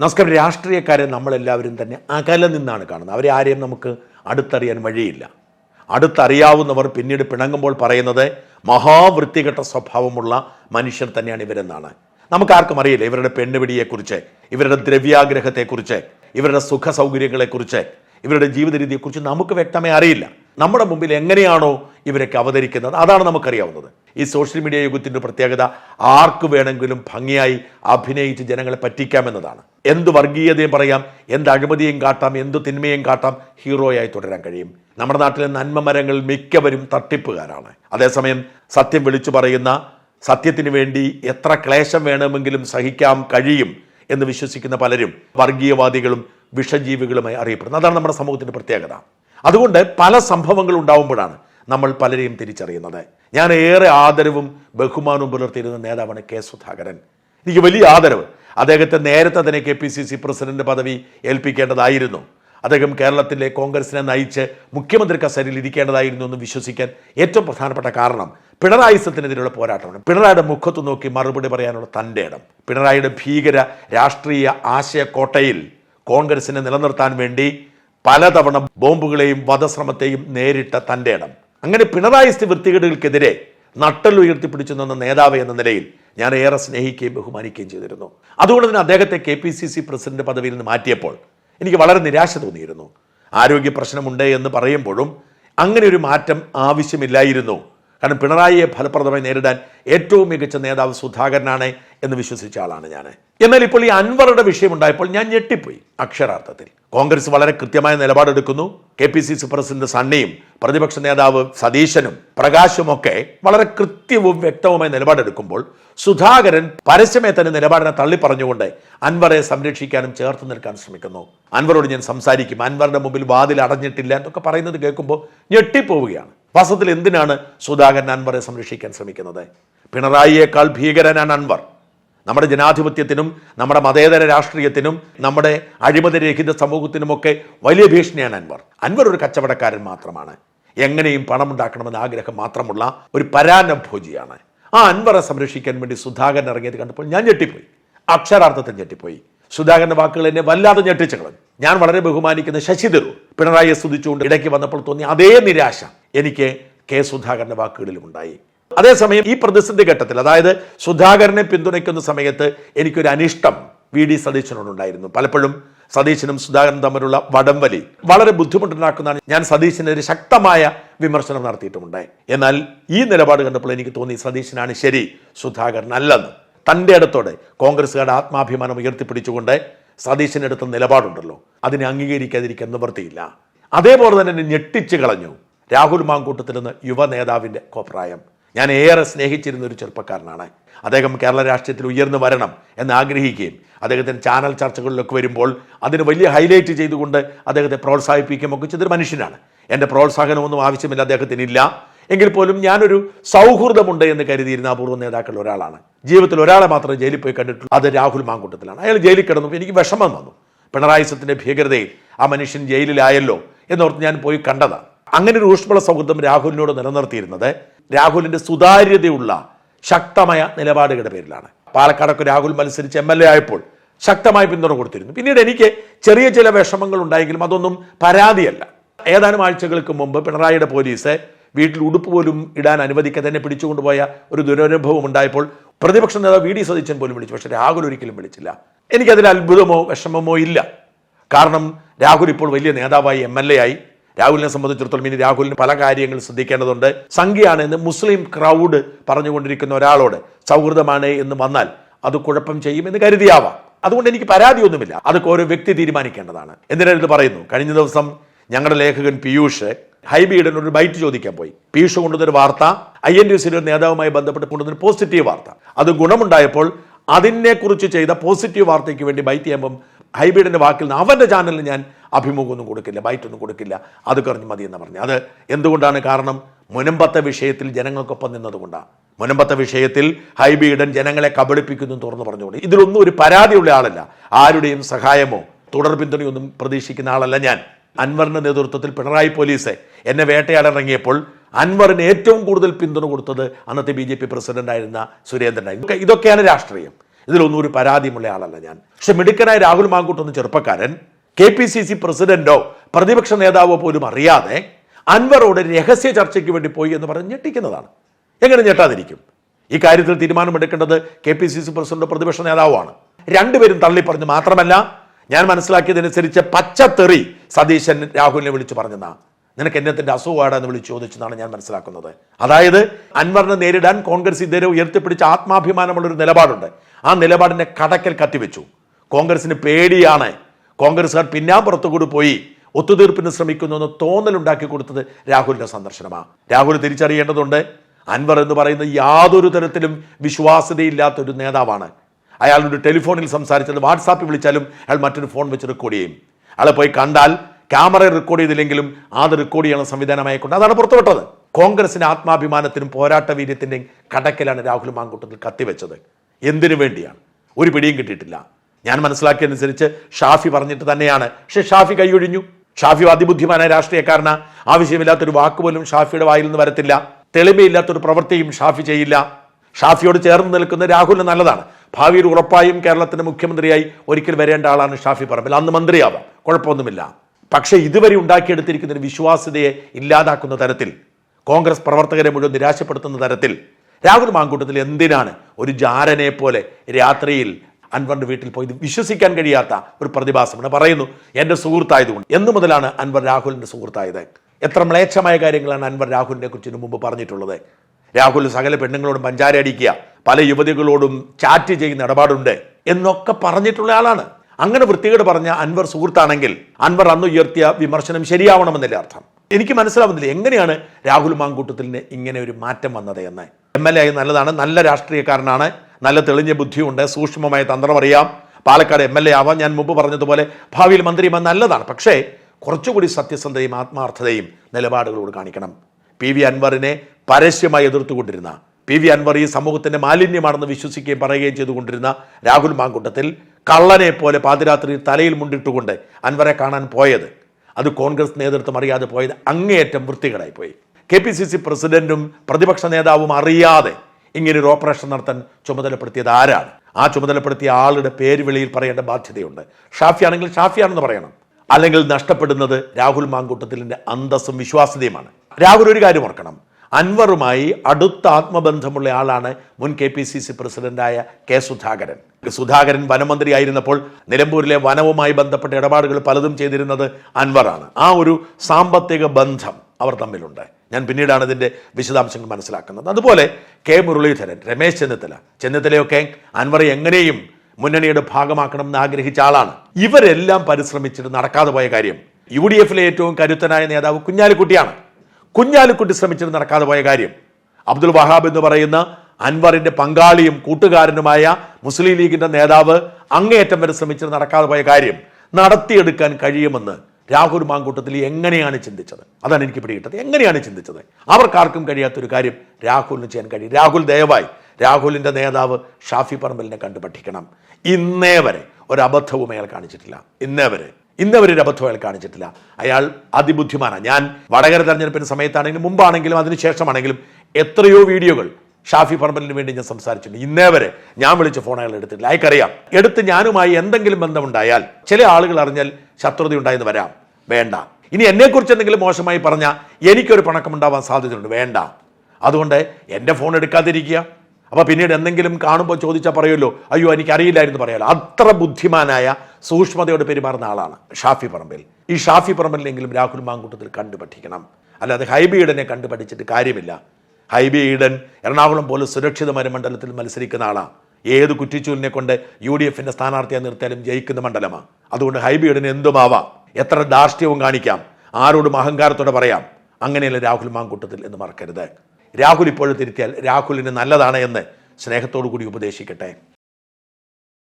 നമസ്കാരം. രാഷ്ട്രീയക്കാരെ നമ്മളെല്ലാവരും തന്നെ അകലെ നിന്നാണ് കാണുന്നത്. അവരെ ആരെയും നമുക്ക് അടുത്തറിയാൻ വഴിയില്ല. അടുത്തറിയാവുന്നവർ പിന്നീട് പിണങ്ങുമ്പോൾ പറയുന്നത് മഹാവൃത്തികെട്ട സ്വഭാവമുള്ള മനുഷ്യർ തന്നെയാണ് ഇവരെന്നാണ്. നമുക്കാർക്കും അറിയില്ല ഇവരുടെ പെണ്ണുപിടിയെക്കുറിച്ച് ഇവരുടെ ദ്രവ്യാഗ്രഹത്തെക്കുറിച്ച് ഇവരുടെ സുഖ സൗകര്യങ്ങളെക്കുറിച്ച് ഇവരുടെ ജീവിത രീതിയെക്കുറിച്ച് നമുക്ക് വ്യക്തമായി അറിയില്ല. നമ്മുടെ മുമ്പിൽ എങ്ങനെയാണോ ഇവരൊക്കെ അവതരിക്കുന്നത്? അതാണ് നമുക്കറിയാവുന്നത്. ഈ സോഷ്യൽ മീഡിയ യുഗത്തിന്റെ പ്രത്യേകത ആർക്ക് വേണമെങ്കിലും ഭംഗിയായി അഭിനയിച്ച് ജനങ്ങളെ പറ്റിക്കാമെന്നതാണ് എന്ത് വർഗീയതയും പറയാം എന്ത് അഴിമതിയും കാട്ടാം എന്ത് തിന്മയും കാട്ടാം ഹീറോയായി തുടരാൻ കഴിയും. നമ്മുടെ നാട്ടിലെ നന്മ മരങ്ങൾ മിക്കവരും തട്ടിപ്പുകാരാണ്. അതേസമയം സത്യം വിളിച്ചു പറയുന്ന സത്യത്തിന് വേണ്ടി എത്ര ക്ലേശം വേണമെങ്കിലും സഹിക്കാം കഴിയും എന്ന് വിശ്വസിക്കുന്ന പലരും വർഗീയവാദികളും വിഷജീവികളുമായി അറിയപ്പെടുന്നു. അതാണ് നമ്മുടെ സമൂഹത്തിന്റെ പ്രത്യേകത. അതുകൊണ്ട് പല സംഭവങ്ങൾ ഉണ്ടാവുമ്പോഴാണ് നമ്മൾ പലരെയും തിരിച്ചറിയുന്നത്. ഞാൻ ഏറെ ആദരവും ബഹുമാനവും പുലർത്തിയിരുന്ന നേതാവാണ് കെ സുധാകരൻ. എനിക്ക് വലിയ ആദരവ്. അദ്ദേഹത്തെ നേരത്തെ തന്നെ K P C C president പദവി ഏൽപ്പിക്കേണ്ടതായിരുന്നു. അദ്ദേഹം കേരളത്തിലെ കോൺഗ്രസിനെ നയിച്ച് മുഖ്യമന്ത്രി കസേരയിൽ ഇരിക്കേണ്ടതായിരുന്നു എന്ന് വിശ്വസിക്കാൻ ഏറ്റവും പ്രധാനപ്പെട്ട കാരണം പിണറായി സത്തിനെതിരെയുള്ള പോരാട്ടമാണ്. പിണറായിയുടെ മുഖത്ത് നോക്കി മറുപടി പറയാനുള്ള തന്റെ ഇടം. പിണറായിയുടെ ഭീകര രാഷ്ട്രീയ ആശയക്കോട്ടയിൽ കോൺഗ്രസിനെ നിലനിർത്താൻ വേണ്ടി പലതവണ ബോംബുകളെയും വധശ്രമത്തെയും നേരിട്ട തന്റെ ഇടം. അങ്ങനെ പിണറായി വൃത്തികേടുകൾക്കെതിരെ നട്ടൽ ഉയർത്തിപ്പിടിച്ചു നിന്ന നേതാവ് എന്ന നിലയിൽ ഞാൻ ഏറെ സ്നേഹിക്കുകയും ബഹുമാനിക്കുകയും ചെയ്തിരുന്നു. അതുകൊണ്ട് തന്നെ അദ്ദേഹത്തെ K P C C president പദവിയിൽ നിന്ന് മാറ്റിയപ്പോൾ എനിക്ക് വളരെ നിരാശ തോന്നിയിരുന്നു. ആരോഗ്യ പ്രശ്നമുണ്ട് എന്ന് പറയുമ്പോഴും അങ്ങനെ ഒരു മാറ്റം ആവശ്യമില്ലായിരുന്നു. കാരണം പിണറായിയെ ഫലപ്രദമായി നേരിടാൻ ഏറ്റവും മികച്ച നേതാവ് സുധാകരനാണ് എന്ന് വിശ്വസിച്ച ആളാണ് ഞാൻ. എന്നാൽ ഇപ്പോൾ ഈ അൻവറുടെ വിഷയമുണ്ടായപ്പോൾ ഞാൻ ഞെട്ടിപ്പോയി അക്ഷരാർത്ഥത്തിൽ. കോൺഗ്രസ് വളരെ കൃത്യമായ നിലപാടെടുക്കുന്നു. K P C C president സണ്ണിയും പ്രതിപക്ഷ നേതാവ് സതീശനും പ്രകാശുമൊക്കെ വളരെ കൃത്യവും വ്യക്തവുമായ നിലപാടെടുക്കുമ്പോൾ സുധാകരൻ പരസ്യമേ തന്നെ നിലപാടിനെ തള്ളി പറഞ്ഞുകൊണ്ട് അൻവറെ സംരക്ഷിക്കാനും ചേർത്ത് നിൽക്കാൻ ശ്രമിക്കുന്നു. അൻവറോട് ഞാൻ സംസാരിക്കും. അൻവറിന്റെ മുമ്പിൽ വാതിൽ അടഞ്ഞിട്ടില്ല എന്നൊക്കെ പറയുന്നത് കേൾക്കുമ്പോൾ ഞെട്ടിപ്പോവുകയാണ്. വാസ്തവത്തിൽ എന്തിനാണ് സുധാകരൻ അൻവറെ സംരക്ഷിക്കാൻ ശ്രമിക്കുന്നത്? പിണറായിയേക്കാൾ ഭീകരനാണ് അൻവർ. നമ്മുടെ ജനാധിപത്യത്തിനും നമ്മുടെ മതേതര രാഷ്ട്രീയത്തിനും നമ്മുടെ അഴിമതിരഹിത സമൂഹത്തിനുമൊക്കെ വലിയ ഭീഷണിയാണ് അൻവർ. അൻവർ ഒരു കച്ചവടക്കാരൻ മാത്രമാണ്. എങ്ങനെയും പണമുണ്ടാക്കണമെന്ന ആഗ്രഹം മാത്രമുള്ള ഒരു പരാനഭോജിയാണ് ആ അൻവറെ സംരക്ഷിക്കാൻ വേണ്ടി സുധാകരൻ ഇറങ്ങിയത് കണ്ടപ്പോൾ ഞാൻ ഞെട്ടിപ്പോയി. അക്ഷരാർത്ഥത്തിൽ ഞെട്ടിപ്പോയി. സുധാകരന്റെ വാക്കുകൾ എന്നെ വല്ലാതെ ഞെട്ടിച്ചു ഞാൻ വളരെ ബഹുമാനിക്കുന്ന ശശി തരൂർ പിണറായിയെ സ്തുതിച്ചുകൊണ്ട് ഇടയ്ക്ക് വന്നപ്പോൾ തോന്നിയ അതേ നിരാശ എനിക്ക് കെ സുധാകരന്റെ വാക്കുകളിലും ഉണ്ടായി. അതേസമയം ഈ പ്രതിസന്ധി ഘട്ടത്തിൽ അതായത് സുധാകരനെ പിന്തുണയ്ക്കുന്ന സമയത്ത് എനിക്കൊരു അനിഷ്ടം വി ഡി സതീശനോടുണ്ടായിരുന്നു. പലപ്പോഴും സതീശനും സുധാകരനും തമ്മിലുള്ള വടംവലി വളരെ ബുദ്ധിമുട്ടുണ്ടാക്കുന്നതാണ് ഞാൻ സതീശനെതിരെ ശക്തമായ വിമർശനം നടത്തിയിട്ടുമുണ്ടായി. എന്നാൽ ഈ നിലപാട് കണ്ടപ്പോൾ എനിക്ക് തോന്നി സതീശനാണ് ശരി സുധാകരൻ അല്ലെന്ന്. തന്റെ ഇടത്തോടെ കോൺഗ്രസ്സുകാരുടെ ആത്മാഭിമാനം ഉയർത്തിപ്പിടിച്ചുകൊണ്ട് സതീശനെടുത്ത നിലപാടുണ്ടല്ലോ. അതിനെ അംഗീകരിക്കാതിരിക്കാൻ നിവൃത്തിയില്ല. അതേപോലെ തന്നെ ഞെട്ടിച്ചു കളഞ്ഞു. രാഹുൽ മാങ്കൂട്ടത്തിൽ നിന്ന് യുവ നേതാവിന്റെ കോപ്രായം. ഞാൻ ഏറെ സ്നേഹിച്ചിരുന്ന ഒരു ചെറുപ്പക്കാരനാണ്. അദ്ദേഹം കേരള രാഷ്ട്രീയത്തിൽ ഉയർന്നു വരണം എന്ന് ആഗ്രഹിക്കുകയും അദ്ദേഹത്തിന്റെ ചാനൽ ചർച്ചകളിലൊക്കെ വരുമ്പോൾ അതിന് വലിയ ഹൈലൈറ്റ് ചെയ്തുകൊണ്ട് അദ്ദേഹത്തെ പ്രോത്സാഹിപ്പിക്കുകയും ഒക്കെ ചെയ്തൊരു മനുഷ്യനാണ്. എന്റെ പ്രോത്സാഹനമൊന്നും ആവശ്യമില്ല അദ്ദേഹത്തിനില്ല എങ്കിൽ പോലും ഞാനൊരു സൗഹൃദമുണ്ട് എന്ന് കരുതിയിരുന്ന അപൂർവ നേതാക്കളിൽ ഒരാളാണ്. ജീവിതത്തിൽ ഒരാളെ മാത്രമേ ജയിലിൽ പോയി കണ്ടിട്ടുള്ളൂ. അത് രാഹുൽ മാങ്കൂട്ടത്തിലാണ്. അയാൾ ജയിലിൽ കിടന്നു. എനിക്ക് വിഷമം വന്നു. പിണറായി സത്തിന്റെ ഭീകരതയിൽ ആ മനുഷ്യൻ ജയിലിലായല്ലോ എന്നോർത്ത് ഞാൻ പോയി കണ്ടതാണ്. അങ്ങനെ ഒരു ഊഷ്മള സൗഹൃദം രാഹുലിനോട് നിലനിർത്തിയിരുന്നത് രാഹുലിന്റെ സുതാര്യതയുള്ള ശക്തമായ നിലപാടുകളുടെ പേരിലാണ്. പാലക്കാടൊക്കെ രാഹുൽ മത്സരിച്ച് എം എൽ എ ആയപ്പോൾ ശക്തമായി പിന്തുണ കൊടുത്തിരുന്നു. പിന്നീട് എനിക്ക് ചെറിയ ചില വിഷമങ്ങൾ ഉണ്ടായെങ്കിലും അതൊന്നും പരാതിയല്ല. ഏതാനും ആഴ്ചകൾക്ക് മുമ്പ് പിണറായിയുടെ പോലീസ് വീട്ടിൽ ഉടുപ്പ് പോലും ഇടാൻ അനുവദിക്കാതെ തന്നെ പിടിച്ചുകൊണ്ടുപോയ ഒരു ദുരനുഭവം ഉണ്ടായപ്പോൾ പ്രതിപക്ഷ നേതാവ് വി ഡി സതീശൻ പോലും വിളിച്ചു. പക്ഷേ രാഹുൽ ഒരിക്കലും വിളിച്ചില്ല. എനിക്കതിൽ അത്ഭുതമോ വിഷമമോ ഇല്ല. കാരണം രാഹുൽ ഇപ്പോൾ വലിയ നേതാവായി എം എൽ എ ആയി. രാഹുലിനെ സംബന്ധിച്ചിടത്തോളം ഇനി രാഹുലിന് പല കാര്യങ്ങളും ശ്രദ്ധിക്കേണ്ടതുണ്ട്. സംഖ്യയാണ് എന്ന് മുസ്ലിം ക്രൗഡ് പറഞ്ഞുകൊണ്ടിരിക്കുന്ന ഒരാളോട് സൗഹൃദമാണ് എന്ന് വന്നാൽ അത് കുഴപ്പം ചെയ്യുമെന്ന് കരുതിയാവാം. അതുകൊണ്ട് എനിക്ക് പരാതിയൊന്നുമില്ല. അതൊക്കെ ഓരോ വ്യക്തി തീരുമാനിക്കേണ്ടതാണ്. എന്തിനാണ് ഇത് പറയുന്നു? കഴിഞ്ഞ ദിവസം ഞങ്ങളുടെ ലേഖകൻ പീയൂഷ് ഒരു ബൈറ്റ് ചോദിക്കാൻ പോയി. പീയൂഷ് കൊണ്ടുവന്നൊരു വാർത്ത ഐ എൻ ഡി സിയുടെ നേതാവുമായി ബന്ധപ്പെട്ട് കൊണ്ടുവന്നൊരു പോസിറ്റീവ് വാർത്ത. അത് ഗുണമുണ്ടായപ്പോൾ അതിനെക്കുറിച്ച് ചെയ്ത പോസിറ്റീവ് വാർത്തയ്ക്ക് വേണ്ടി ബൈറ്റ് ചെയ്യുമ്പം ഹൈബീഡിന്റെ വാക്കിൽ നിന്ന് അവന്റെ ചാനലിൽ ഞാൻ അഭിമുഖമൊന്നും കൊടുക്കില്ല ബൈറ്റൊന്നും കൊടുക്കില്ല. അത് കറിഞ്ഞ് മതി എന്ന് പറഞ്ഞു. അത് എന്തുകൊണ്ടാണ് കാരണം മുനമ്പത്ത വിഷയത്തിൽ ജനങ്ങൾക്കൊപ്പം നിന്നതുകൊണ്ടാണ്. മുനമ്പത്ത വിഷയത്തിൽ ഹൈബീഡൻ ജനങ്ങളെ കബളിപ്പിക്കുന്നു തുറന്നു പറഞ്ഞുകൊണ്ട്. ഇതിലൊന്നും ഒരു പരാതിയുള്ള ആളല്ല. ആരുടെയും സഹായമോ തുടർ പിന്തുണയൊന്നും പ്രതീക്ഷിക്കുന്ന ആളല്ല ഞാൻ. അൻവറിന്റെ നേതൃത്വത്തിൽ പിണറായി പോലീസ് എന്നെ വേട്ടയാടിറങ്ങിയപ്പോൾ അൻവറിന് ഏറ്റവും കൂടുതൽ പിന്തുണ കൊടുത്തത് അന്നത്തെ ബി ജെ പി പ്രസിഡന്റായിരുന്ന സുരേന്ദ്രനായിരുന്നു. ഇതൊക്കെയാണ് രാഷ്ട്രീയം. ഇതിലൊന്നും ഒരു പരാതിയുമുള്ള ആളല്ല ഞാൻ. പക്ഷെ മിടുക്കനായ രാഹുൽ മാങ്കൂട്ട് എന്ന ചെറുപ്പക്കാരൻ കെ പി സി സി പ്രസിഡന്റോ പ്രതിപക്ഷ നേതാവോ പോലും അറിയാതെ അൻവറോട് രഹസ്യ ചർച്ചയ്ക്ക് വേണ്ടി പോയി എന്ന് പറഞ്ഞ് ഞെട്ടിക്കുന്നതാണ്. എങ്ങനെ ഞെട്ടാതിരിക്കും? ഈ കാര്യത്തിൽ തീരുമാനമെടുക്കേണ്ടത് കെ പി സി സി പ്രസിഡന്റോ പ്രതിപക്ഷ നേതാവുമാണ്. രണ്ടുപേരും തള്ളിപ്പറഞ്ഞു മാത്രമല്ല ഞാൻ മനസ്സിലാക്കിയതനുസരിച്ച് പച്ചത്തെറി സതീശൻ രാഹുലിനെ വിളിച്ചു പറഞ്ഞെന്നാ. നിനക്ക് എന്നത്തിന്റെ അസുഖമാണെന്ന് വിളിച്ച് ചോദിച്ചെന്നാണ് ഞാൻ മനസ്സിലാക്കുന്നത്. അതായത് അൻവറിനെ നേരിടാൻ കോൺഗ്രസ് ഇതുവരെ ഉയർത്തിപ്പിടിച്ച ആത്മാഭിമാനമുള്ള ഒരു നിലപാടുണ്ട്. ആ നിലപാടിനെ കടക്കൽ കത്തിവെച്ചു. കോൺഗ്രസിന് പേടിയാണ്. കോൺഗ്രസ്സുകാർ പിന്നാമ്പുറത്തു കൂടി പോയി ഒത്തുതീർപ്പിന് ശ്രമിക്കുന്നു എന്ന് തോന്നലുണ്ടാക്കി കൊടുത്തത് രാഹുലിന്റെ സന്ദർശനമാണ് രാഹുൽ തിരിച്ചറിയേണ്ടതുണ്ട്. അൻവർ എന്ന് പറയുന്ന യാതൊരു തരത്തിലും വിശ്വാസ്യതയില്ലാത്ത ഒരു നേതാവാണ്. അയാളൊരു ടെലിഫോണിൽ സംസാരിച്ചത് വാട്സാപ്പിൽ വിളിച്ചാലും അയാൾ മറ്റൊരു ഫോൺ വെച്ച് റെക്കോർഡ് ചെയ്യും. അയാളെ പോയി കണ്ടാൽ ക്യാമറ റെക്കോർഡ് ചെയ്തില്ലെങ്കിലും അത് റെക്കോർഡ് ചെയ്യണ സംവിധാനമായിക്കൊണ്ട് അതാണ് പുറത്തുവിട്ടത്. കോൺഗ്രസിന്റെ ആത്മാഭിമാനത്തിനും പോരാട്ട വീര്യത്തിന്റെയും കടക്കലാണ് രാഹുൽ മാങ്കൂട്ടത്തിൽ കത്തിവെച്ചത്. എന്തിനു വേണ്ടിയാണ്? ഒരു പിടിയും കിട്ടിയിട്ടില്ല. ഞാൻ മനസ്സിലാക്കിയതനുസരിച്ച് ഷാഫി പറഞ്ഞിട്ട് തന്നെയാണ്. പക്ഷെ ഷാഫി കൈയൊഴിഞ്ഞു. ഷാഫി അതിബുദ്ധിമാനായ രാഷ്ട്രീയക്കാരന. ആവശ്യമില്ലാത്തൊരു വാക്കുപോലും ഷാഫിയുടെ വായിൽ നിന്ന് വരത്തില്ല. തെളിമയില്ലാത്തൊരു പ്രവൃത്തിയും ഷാഫി ചെയ്യില്ല. ഷാഫിയോട് ചേർന്ന് നിൽക്കുന്ന രാഹുലിന് നല്ലതാണ്. ഭാവിയിൽ ഉറപ്പായും കേരളത്തിന്റെ മുഖ്യമന്ത്രിയായി ഒരിക്കൽ വരേണ്ട ആളാണ് ഷാഫി പറമ്പിൽ. അന്ന് മന്ത്രിയാവാം. കുഴപ്പമൊന്നുമില്ല. പക്ഷേ ഇതുവരെ ഉണ്ടാക്കിയെടുത്തിരിക്കുന്ന വിശ്വാസ്യതയെ ഇല്ലാതാക്കുന്ന തരത്തിൽ കോൺഗ്രസ് പ്രവർത്തകരെ മുഴുവൻ നിരാശപ്പെടുത്തുന്ന തരത്തിൽ രാഹുൽ മാങ്കൂട്ടത്തിൽ എന്തിനാണ് ഒരു ജാരനെ പോലെ രാത്രിയിൽ അൻവറിന്റെ വീട്ടിൽ പോയി വിശ്വസിക്കാൻ കഴിയാത്ത ഒരു പ്രതിഭാസമാണ് പറയുന്നു. എന്റെ സുഹൃത്തായതുകൊണ്ട്. എന്ന് മുതലാണ് അൻവർ രാഹുലിന്റെ സുഹൃത്തായത്. എത്ര മ്ലേച്ഛമായ കാര്യങ്ങളാണ് അൻവർ രാഹുലിനെ കുറിച്ച് മുമ്പ് പറഞ്ഞിട്ടുള്ളത്. രാഹുൽ സകല പെണ്ണുങ്ങളോടും പഞ്ചാര അടിക്കുക പല യുവതികളോടും ചാറ്റ് ചെയ്യുന്ന ഇടപാടുണ്ട് എന്നൊക്കെ പറഞ്ഞിട്ടുള്ള ആളാണ്. അങ്ങനെ വൃത്തികേട് പറഞ്ഞ അൻവർ സുഹൃത്താണെങ്കിൽ അൻവർ അന്ന് ഉയർത്തിയ വിമർശനം ശരിയാവണമെന്നല്ലേ അർത്ഥം? എനിക്ക് മനസ്സിലാവുന്നില്ല എങ്ങനെയാണ് രാഹുൽ മാങ്കൂട്ടത്തിന് ഇങ്ങനെ ഒരു മാറ്റം വന്നത് എന്ന്. എം എൽ എ ആയി നല്ലതാണ്. നല്ല രാഷ്ട്രീയക്കാരനാണ്. നല്ല തെളിഞ്ഞ ബുദ്ധിയുണ്ട്. സൂക്ഷ്മമായ തന്ത്രം അറിയാം. പാലക്കാട് എം എൽ എ ആവാൻ ഞാൻ മുമ്പ് പറഞ്ഞതുപോലെ ഭാവിയിൽ മന്ത്രിയുമാൻ നല്ലതാണ്. പക്ഷേ കുറച്ചുകൂടി സത്യസന്ധതയും ആത്മാർത്ഥതയും നിലപാടുകളോട് കാണിക്കണം. പി വി അൻവറിനെ പരസ്യമായി എതിർത്തുകൊണ്ടിരുന്ന പി വി അൻവർ ഈ സമൂഹത്തിന്റെ മാലിന്യമാണെന്ന് വിശ്വസിക്കുകയും പറയുകയും ചെയ്തുകൊണ്ടിരുന്ന രാഹുൽ മാങ്കുട്ടത്തിൽ കള്ളനെ പോലെ പാതിരാത്രി തലയിൽ മുണ്ടിട്ടുകൊണ്ട് അൻവറെ കാണാൻ പോയത്. അത് കോൺഗ്രസ് നേതൃത്വം അറിയാതെ പോയത് അങ്ങേയറ്റം വൃത്തികേടായി പോയി കെ പി സി സി പ്രസിഡന്റും പ്രതിപക്ഷ നേതാവും അറിയാതെ ഇങ്ങനൊരു ഓപ്പറേഷൻ നടത്താൻ ചുമതലപ്പെടുത്തിയത് ആരാണ്? ആ ചുമതലപ്പെടുത്തിയ ആളുടെ പേര് വെളിയിൽ പറയേണ്ട ബാധ്യതയുണ്ട്. ഷാഫിയാണെങ്കിൽ ഷാഫിയാണെന്ന് പറയണം. അല്ലെങ്കിൽ നഷ്ടപ്പെടുന്നത് രാഹുൽ മാങ്കൂട്ടത്തിലിന്റെ അന്തസ്സും വിശ്വാസ്യതയുമാണ്. രാഹുൽ ഒരു കാര്യം ഓർക്കണം. അൻവറുമായി അടുത്ത ആത്മബന്ധമുള്ള ആളാണ് മുൻ കെ പി സി സി പ്രസിഡന്റായ കെ സുധാകരൻ. സുധാകരൻ വനമന്ത്രി ആയിരുന്നപ്പോൾ നിലമ്പൂരിലെ വനവുമായി ബന്ധപ്പെട്ട ഇടപാടുകൾ പലതും ചെയ്തിരുന്നത് അൻവറാണ്. ആ ഒരു സാമ്പത്തിക ബന്ധം അവർ തമ്മിലുണ്ട്. ഞാൻ പിന്നീടാണ് ഇതിന്റെ വിശദാംശങ്ങൾ മനസ്സിലാക്കുന്നത്. അതുപോലെ കെ മുരളീധരൻ രമേശ് ചെന്നിത്തല ചെന്നിത്തലയൊക്കെ അൻവർ എങ്ങനെയും മുന്നണിയുടെ ഭാഗമാക്കണം എന്ന് ആഗ്രഹിച്ച ആളാണ്. ഇവരെല്ലാം പരിശ്രമിച്ചിട്ട് നടക്കാതെ പോയ കാര്യം യു ഡി എഫിലെ ഏറ്റവും കരുത്തനായ നേതാവ് കുഞ്ഞാലിക്കുട്ടിയാണ്. കുഞ്ഞാലിക്കുട്ടി ശ്രമിച്ചിട്ട് നടക്കാതെ പോയ കാര്യം അബ്ദുൽ വഹാബ് എന്ന് പറയുന്ന അൻവറിന്റെ പങ്കാളിയും കൂട്ടുകാരനുമായ മുസ്ലിം ലീഗിന്റെ നേതാവ് അങ്ങേയറ്റം വരെ ശ്രമിച്ചിട്ട് നടക്കാതെ പോയ കാര്യം നടത്തിയെടുക്കാൻ കഴിയുമെന്ന് രാഹുൽ മാങ്കൂട്ടത്തിൽ എങ്ങനെയാണ് ചിന്തിച്ചത്? അതാണ് എനിക്ക് പിടികിട്ടത്. എങ്ങനെയാണ് ചിന്തിച്ചത്? അവർക്കാർക്കും കഴിയാത്തൊരു കാര്യം രാഹുലിന് ചെയ്യാൻ കഴിയും. രാഹുൽ ദയവായി രാഹുലിന്റെ നേതാവ് ഷാഫി പറമ്പലിനെ കണ്ടു പഠിക്കണം ഇന്നേ വരെ ഒരബദ്ധവും അയാൾ കാണിച്ചിട്ടില്ല. ഇന്നേ വരെ. ഇന്നേ വരെ ഒരു അബദ്ധവും അയാൾ കാണിച്ചിട്ടില്ല. അയാൾ അതിബുദ്ധിമാനാണ്. ഞാൻ വടകര തെരഞ്ഞെടുപ്പിന് സമയത്താണെങ്കിലും മുമ്പാണെങ്കിലും അതിനുശേഷമാണെങ്കിലും എത്രയോ വീഡിയോകൾ ഷാഫി പറമ്പലിന് വേണ്ടി ഞാൻ സംസാരിച്ചിട്ടുണ്ട്. ഇന്നേ വരെ ഞാൻ വിളിച്ച ഫോൺ അയാൾ എടുത്തിട്ടില്ല. അയക്കറിയാം എടുത്ത് ഞാനുമായി എന്തെങ്കിലും ബന്ധമുണ്ടായാൽ ചില ആളുകൾ അറിഞ്ഞാൽ ശത്രുത ഉണ്ടായെന്ന് വരാം. വേണ്ട. ഇനി എന്നെക്കുറിച്ച് എന്തെങ്കിലും മോശമായി പറഞ്ഞാൽ എനിക്കൊരു പണക്കമുണ്ടാവാൻ സാധ്യതയുണ്ട്. വേണ്ട. അതുകൊണ്ട് എന്റെ ഫോൺ എടുക്കാതിരിക്കുക. അപ്പോൾ പിന്നീട് എന്തെങ്കിലും കാണുമ്പോൾ ചോദിച്ചാൽ പറയുമല്ലോ അയ്യോ എനിക്കറിയില്ലായിരുന്നു പറയാലോ. അത്ര ബുദ്ധിമാനായ സൂക്ഷ്മതയോട് പെരുമാറുന്ന ആളാണ് ഷാഫി പറമ്പിൽ. ഈ ഷാഫി പറമ്പിലെങ്കിലും രാഹുൽ മാങ്കൂട്ടത്തിൽ കണ്ടു പഠിക്കണം അല്ലാതെ ഹൈബി ഈഡനെ കണ്ടുപഠിച്ചിട്ട് കാര്യമില്ല. ഹൈബി ഈഡൻ എറണാകുളം പോലെ സുരക്ഷിത മണ്ഡലത്തിൽ മത്സരിക്കുന്ന ആളാണ് ഏത് കുറ്റിച്ചൂലിനെ കൊണ്ട് യു ഡി എഫിന്റെ സ്ഥാനാർത്ഥിയെ നിർത്തിയാലും ജയിക്കുന്ന മണ്ഡലമാണ് അതുകൊണ്ട് ഹൈബിയുടെ എന്തുമാവാം? എത്ര ധാർഷ്ട്യവും കാണിക്കാം. ആരോടും അഹങ്കാരത്തോടെ പറയാം. അങ്ങനെയല്ല രാഹുൽ മാങ്കൂട്ടത്തിൽ എന്ന് മറക്കരുത്. രാഹുൽ ഇപ്പോഴും തിരുത്തിയാൽ രാഹുലിന് നല്ലതാണ് എന്ന് സ്നേഹത്തോടു കൂടി ഉപദേശിക്കട്ടെ.